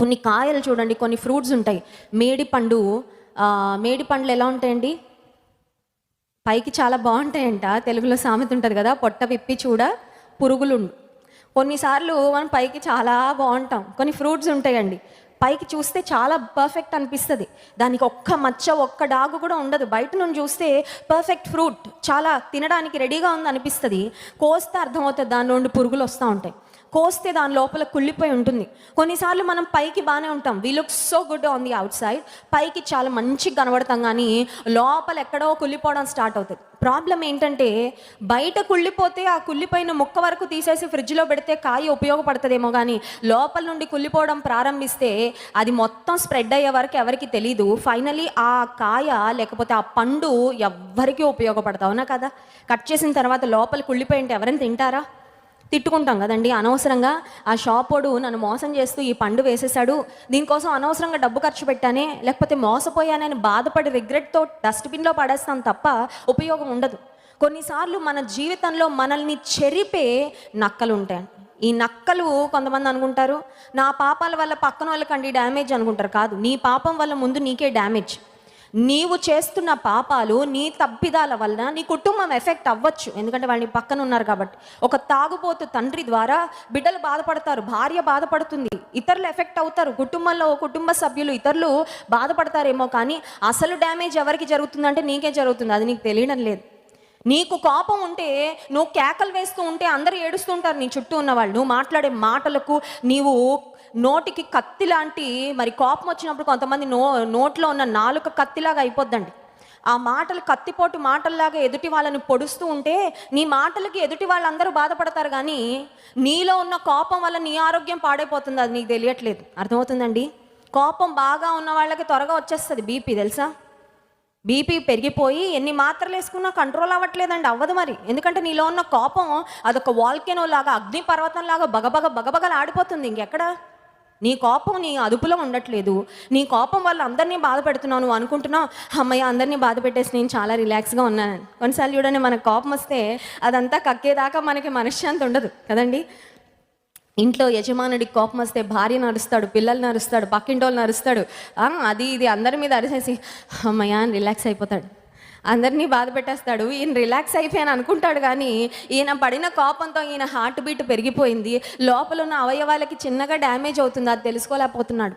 కొన్ని కాయలు చూడండి కొన్ని ఫ్రూట్స్ ఉంటాయి. మేడి పండు మేడి పండ్లు ఎలా ఉంటాయండి? పైకి చాలా బాగుంటాయంట. తెలుగులో సామెత ఉంటుంది కదా పొట్ట విప్పి చూడ పురుగులుండు. కొన్నిసార్లు మనం పైకి చాలా బాగుంటాం. కొన్ని ఫ్రూట్స్ ఉంటాయండి. పైకి చూస్తే చాలా పర్ఫెక్ట్ అనిపిస్తుంది. దానికి ఒక్క మచ్చ ఒక్క డాగు కూడా ఉండదు. బయట నుండి చూస్తే పర్ఫెక్ట్ ఫ్రూట్ చాలా తినడానికి రెడీగా ఉంది అనిపిస్తుంది కోస్తే అర్థమవుతుంది దాని నుండి పురుగులు వస్తూ ఉంటాయి. కోస్తే దాని లోపల కుళ్ళిపోయి ఉంటుంది. కొన్నిసార్లు మనం పైకి బాగానే ఉంటాం. We look so good on the outside పైకి చాలా మంచిగా కనబడతాం కానీ లోపల ఎక్కడో కుళ్ళిపోవడం స్టార్ట్ అవుతుంది. ప్రాబ్లం ఏంటంటే బయట కుళ్ళిపోతే ఆ కుళ్ళిపోయిన ముక్క వరకు తీసేసి ఫ్రిడ్జ్లో పెడితే కాయ ఉపయోగపడుతుందేమో కానీ లోపల నుండి కుళ్ళిపోవడం ప్రారంభిస్తే అది మొత్తం స్ప్రెడ్ అయ్యే వరకు ఎవరికి తెలీదు. ఫైనలీ ఆ కాయ లేకపోతే ఆ పండు ఎవ్వరికీ ఉపయోగపడతావునా కదా? కట్ చేసిన తర్వాత లోపల కుళ్ళిపోయి ఉంటే ఎవరైనా తింటారా? తిట్టుకుంటాం కదండి. అనవసరంగా ఆ షాపోడు నన్ను మోసం చేస్తూ ఈ పండు వేసేసాడు దీనికోసం అనవసరంగా డబ్బు ఖర్చు పెట్టానే లేకపోతే మోసపోయానని బాధపడి రిగ్రెట్తో డస్ట్బిన్లో పడేస్తాం తప్ప ఉపయోగం ఉండదు. కొన్నిసార్లు మన జీవితంలో మనల్ని చెరిపే నక్కలు ఉంటాయి ఈ నక్కలు కొంతమంది అనుకుంటారు నా పాపాల వల్ల పక్కన వాళ్ళకండి డ్యామేజ్ అనుకుంటారు. కాదు నీ పాపం వల్ల ముందు నీకే డ్యామేజ్ నీవు చేస్తున్న పాపాలు నీ తప్పిదాల వలన నీ కుటుంబం ఎఫెక్ట్ అవ్వచ్చు. ఎందుకంటే వాళ్ళని పక్కన ఉన్నారు కాబట్టి. ఒక తాగుబోతు తండ్రి ద్వారా బిడ్డలు బాధపడతారు భార్య బాధపడుతుంది ఇతరులు ఎఫెక్ట్ అవుతారు. కుటుంబంలో కుటుంబ సభ్యులు ఇతరులు బాధపడతారేమో కానీ అసలు డ్యామేజ్ ఎవరికి జరుగుతుందంటే నీకే జరుగుతుంది. అది నీకు తెలియడం లేదు. నీకు కోపం ఉంటే నువ్వు కేకలు వేస్తూ ఉంటే అందరూ ఏడుస్తుంటారు నీ చుట్టూ ఉన్న వాళ్ళు నువ్వు మాట్లాడే మాటలకు నీవు నోటికి కత్తి లాంటి మరి కోపం వచ్చినప్పుడు కొంతమంది నో నోట్లో ఉన్న నాలుక కత్తిలాగా అయిపోద్దండి. ఆ మాటలు కత్తిపోటు మాటల్లాగా ఎదుటి వాళ్ళని పొడుస్తూ ఉంటే నీ మాటలకి ఎదుటి వాళ్ళందరూ బాధపడతారు కానీ నీలో ఉన్న కోపం వల్ల నీ ఆరోగ్యం పాడైపోతుంది అది నీకు తెలియట్లేదు. అర్థమవుతుందండి? కోపం బాగా ఉన్న వాళ్ళకి త్వరగా వచ్చేస్తుంది బీపీ తెలుసా? బీపీ పెరిగిపోయి ఎన్ని మాత్రలు వేసుకున్నా కంట్రోల్ అవ్వట్లేదండి అవ్వదు మరి. ఎందుకంటే నీలో ఉన్న కోపం అదొక వాల్కెనో లాగా అగ్నిపర్వతం లాగా బగబగ బగబగలు ఆడిపోతుంది. ఇంకెక్కడ? నీ కోపం నీ అదుపులో ఉండట్లేదు. నీ కోపం వల్ల అందరినీ బాధ పెడుతున్నావు. నువ్వు అనుకుంటున్నావు అమ్మయ్య అందరినీ బాధ పెట్టేసి నేను చాలా రిలాక్స్గా ఉన్నాను కొన్నిసార్లు చూడండి మనకు కోపం వస్తే అదంతా కక్కేదాకా మనకి మనశ్శాంతి ఉండదు. కదండి? ఇంట్లో యజమానుడికి కోపం వస్తే భార్య నరుస్తాడు పిల్లలు నరుస్తాడు పక్కింటోళ్ళు నరుస్తాడు అది ఇది అందరి మీద అరిసేసి అమ్మయ్యా అని రిలాక్స్ అయిపోతాడు. అందరినీ బాధ పెట్టేస్తాడు. ఈయన రిలాక్స్ అయిపోయాను అనుకుంటాడు కానీ ఈయన పడిన కోపంతో ఈయన హార్ట్ బీట్ పెరిగిపోయింది. లోపల ఉన్న అవయవాలకి చిన్నగా డ్యామేజ్ అవుతుంది అది తెలుసుకోలేకపోతున్నాడు.